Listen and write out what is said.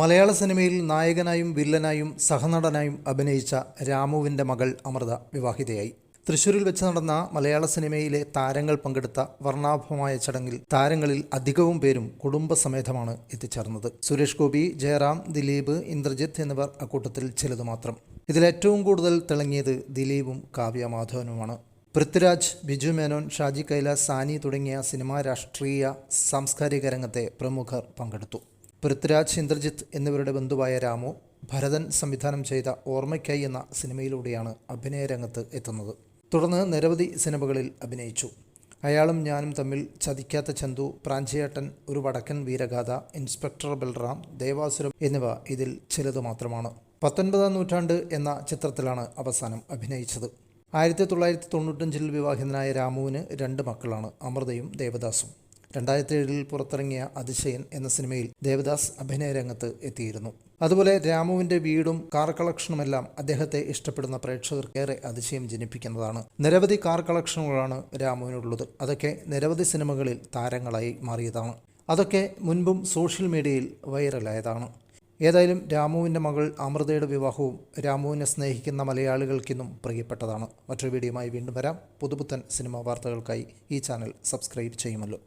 മലയാള സിനിമയിൽ നായകനായും വില്ലനായും സഹനടനായും അഭിനയിച്ച രാമുവിന്റെ മകൾ അമൃത വിവാഹിതയായി. തൃശ്ശൂരിൽ വെച്ച് നടന്ന മലയാള സിനിമയിലെ താരങ്ങൾ പങ്കെടുത്ത വർണാഭമായ ചടങ്ങിൽ താരങ്ങളിൽ അധികവും പേരും കുടുംബസമേതമാണ് എത്തിച്ചേർന്നത്. സുരേഷ് ഗോപി ജയറാം ദിലീപ് ഇന്ദ്രജിത്ത് എന്നിവർ അക്കൂട്ടത്തിൽ ചിലത് മാത്രം. ഇതിലേറ്റവും കൂടുതൽ തിളങ്ങിയത് ദിലീപും കാവ്യ മാധവനുമാണ്. പൃഥ്വിരാജ് ബിജു മേനോൻ ഷാജി കൈലാസ് സാനി തുടങ്ങിയ സിനിമാ രാഷ്ട്രീയ സാംസ്കാരിക രംഗത്തെ പ്രമുഖർ പങ്കെടുത്തു. പൃഥ്വിരാജ് ഇന്ദ്രജിത്ത് എന്നിവരുടെ ബന്ധുവായ രാമു ഭരതൻ സംവിധാനം ചെയ്ത ഓർമ്മയ്ക്കായി എന്ന സിനിമയിലൂടെയാണ് അഭിനയ രംഗത്ത് എത്തുന്നത്. തുടർന്ന് നിരവധി സിനിമകളിൽ അഭിനയിച്ചു. അയാളും ഞാനും തമ്മിൽ ചതിക്കാത്ത ചന്തു പ്രാഞ്ചിയേട്ടൻ ഒരു വടക്കൻ വീരഗാഥ ഇൻസ്പെക്ടർ ബൽറാം ദേവാസുരം എന്നിവ ഇതിൽ ചിലത് മാത്രമാണ്. പത്തൊൻപതാം നൂറ്റാണ്ട് എന്ന ചിത്രത്തിലാണ് അവസാനം അഭിനയിച്ചത്. ആയിരത്തി തൊള്ളായിരത്തി തൊണ്ണൂറ്റഞ്ചിൽ വിവാഹിതനായ രാമുവിന് രണ്ട് മക്കളാണ് അമൃതയും ദേവദാസും. രണ്ടായിരത്തി ഏഴിൽ പുറത്തിറങ്ങിയ അതിശയൻ എന്ന സിനിമയിൽ ദേവദാസ് അഭിനയ രംഗത്ത് എത്തിയിരുന്നു. അതുപോലെ രാമുവിന്റെ വീടും കാർ കളക്ഷനുമെല്ലാം അദ്ദേഹത്തെ ഇഷ്ടപ്പെടുന്ന പ്രേക്ഷകർക്ക് ഏറെ അതിശയം ജനിപ്പിക്കുന്നതാണ്. നിരവധി കാർ കളക്ഷനുകളാണ് രാമുവിനുള്ളത്. അതൊക്കെ നിരവധി സിനിമകളിൽ താരങ്ങളായി മാറിയതാണ്. അതൊക്കെ മുൻപും സോഷ്യൽ മീഡിയയിൽ വൈറലായതാണ്. ഏതായാലും രാമുവിന്റെ മകൾ അമൃതയുടെ വിവാഹവും രാമുവിനെ സ്നേഹിക്കുന്ന മലയാളികൾക്കിന്നും പ്രിയപ്പെട്ടതാണ്. മറ്റൊരു വീഡിയോയുമായി വീണ്ടും വരാം. പുതുപുത്തൻ സിനിമാ വാർത്തകൾക്കായി ഈ ചാനൽ സബ്സ്ക്രൈബ് ചെയ്യുമല്ലോ.